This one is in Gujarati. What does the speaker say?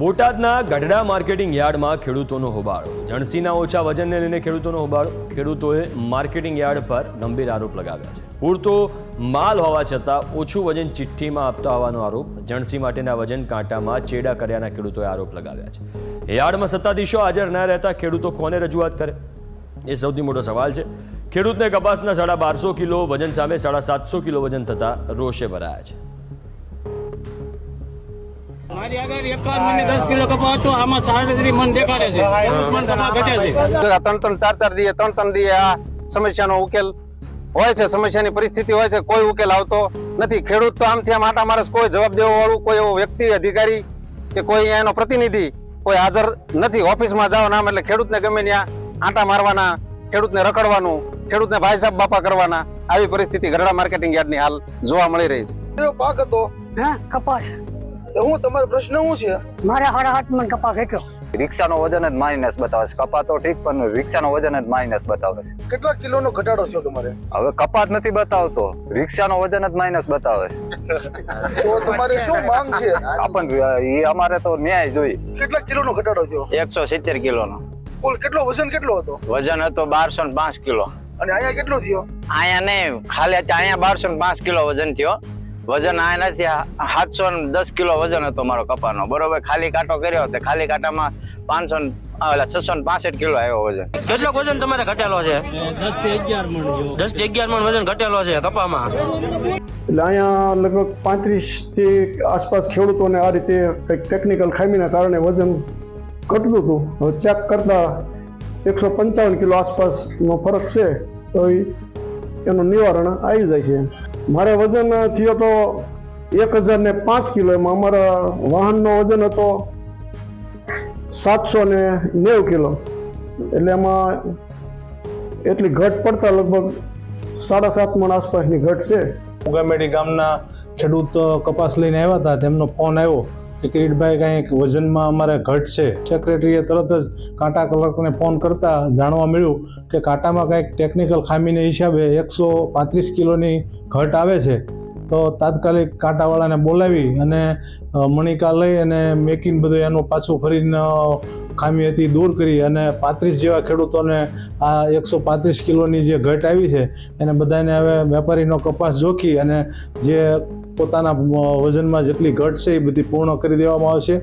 બોટાદના ગઢડા માર્કેટિંગ યાર્ડમાં ખેડૂતોનો હોબાળો. જણસીના ઓછા વજનને લઈને ખેડૂતોનો હોબાળો. ખેડૂતોએ માર્કેટિંગ યાર્ડ પર ગંભીર આરોપ લગાવ્યા છે. પૂરતો માલ હોવા છતાં ઓછું વજન ચિઠ્ઠીમાં આપતા હોવાનો આરોપ. જણસી માટેના વજન કાંટામાં ચેડા કર્યાના ખેડૂતોએ આરોપ લગાવ્યા છે. યાર્ડમાં સત્તાધીશો હાજર ન રહેતા ખેડૂતો કોને રજૂઆત કરે? એ સૌથી મોટો સવાલ છે. ખેડૂતને કપાસના સાડા બારસો કિલો વજન સામે સાડા સાતસો કિલો વજન થતા રોષે ભરાયા છે. મારી આગળ એકાવન મને દસ કિલો કપા હતો આમાં સાડત્રીસ મન દેખાડે છે ચૌદ કપા ઘટે છે ત્રણ ત્રણ ચાર ચાર દીએ ત્રણ ત્રણ દીએ આ સમસ્યાનો ઉકેલ હોય છે સમસ્યાની પરિસ્થિતિ હોય છે કોઈ ઉકેલ આવતો નથી ખેડૂત તો આમથી આમ આટા મારે કોઈ જવાબ દેવા વાળું કોઈ એવો વ્યક્તિ અધિકારી કે કોઈ એનો પ્રતિનિધિ કોઈ હાજર નથી ઓફિસમાં જાઓ નામ એટલે ખેડૂતને ગમે ત્યાં આંટા મારવાના ખેડૂતને રખડવાનું ખેડૂતને ભાઈ સાહેબ બાપા કરવાના આવી પરિસ્થિતિ ગરડા માર્કેટિંગ યાર્ડની હાલ જોવા મળી રહી છે પાક હતો કપાસ તો હું તમારો પ્રશ્ન શું છે? મારે હાડા હાથ મણ કપાસ વેચ્યો રિક્ષાનો વજન જ માઇનસ બતાવે છે. કપા તો ઠીક પણ રિક્ષાનો વજન જ માઇનસ બતાવે છે. કેટલા કિલોનો ઘટાડો થયો તમારે? હવે કપાત નથી બતાવતો રિક્ષાનો વજન જ માઇનસ બતાવે છે. તો તમારે શું માંગ છે? આપણ એ અમારે તો ન્યાય જોઈએ. કેટલા કિલોનો ઘટાડો થયો? એકસો સિત્તેર કિલોનો. કુલ કેટલો વજન કેટલો હતો? વજન હતો બારસો ને પાંચ કિલો. અને અહીંયા કેટલો થયો? અહીંયા નહીં ખાલી અહીંયા બારસો ને પાંચ કિલો વજન થયો. વજન આ નથી સાતસો ને દસ કિલો વજન હતો મારો કપાનો. બરોબર ખાલી કાંટો કર્યો હતો ખાલી કાંટામાં પાંચસો ને છસો ને પાસઠ કિલો આવ્યો વજન. કેટલો વજન તમારે ઘટેલો છે? દસથી અગિયાર મણ દસથી અગિયાર મણ વજન ઘટેલો છે કપામાં. એટલે અહીંયા લગભગ પાંત્રીસથી આસપાસ ખેડૂતોને આ રીતે કંઈક ટેકનિકલ ખામીના કારણે વજન ઘટતું હતું. હવે ચેક કરતાં એકસો પંચાવન કિલો આસપાસનો ફરક છે તો એનું નિવારણ આવી જાય છે. મારે વજન થયો તો એક હજાર ને પાંચ કિલો, એમાં અમારા વાહનનો વજન હતો સાતસો ને નેવું કિલો. એટલે એમાં એટલી ઘટ પડતા લગભગ સાડા સાત મણ આસપાસની ઘટ છે. ઉગામેડી ગામના ખેડૂત કપાસ લઈને આવ્યા હતા, તેમનો ફોન આવ્યો. કે કિરીટભાઈ કંઈક વજનમાં અમારે ઘટ છે. સેક્રેટરીએ તરત જ કાંટા ક્લર્કને ફોન કરતા જાણવા મળ્યું કે કાંટામાં કંઈક ટેકનિકલ ખામીને હિસાબે એકસો પાંત્રીસ કિલોની ઘટ આવે છે. તો તાત્કાલિક કાંટાવાળાને બોલાવી અને મણિકા લઈ અને મેકિન બધું એનું પાછું ફરીને ખામી હતી દૂર કરી અને પાંત્રીસ જેવા ખેડૂતોને આ એકસો પાંત્રીસ કિલોની જે ઘટ આવી છે, એને બધાને હવે વેપારીનો કપાસ જોખી અને જે પોતાના વજનમાં જેટલી ઘટ છે એ બધી પૂર્ણ કરી દેવામાં આવશે.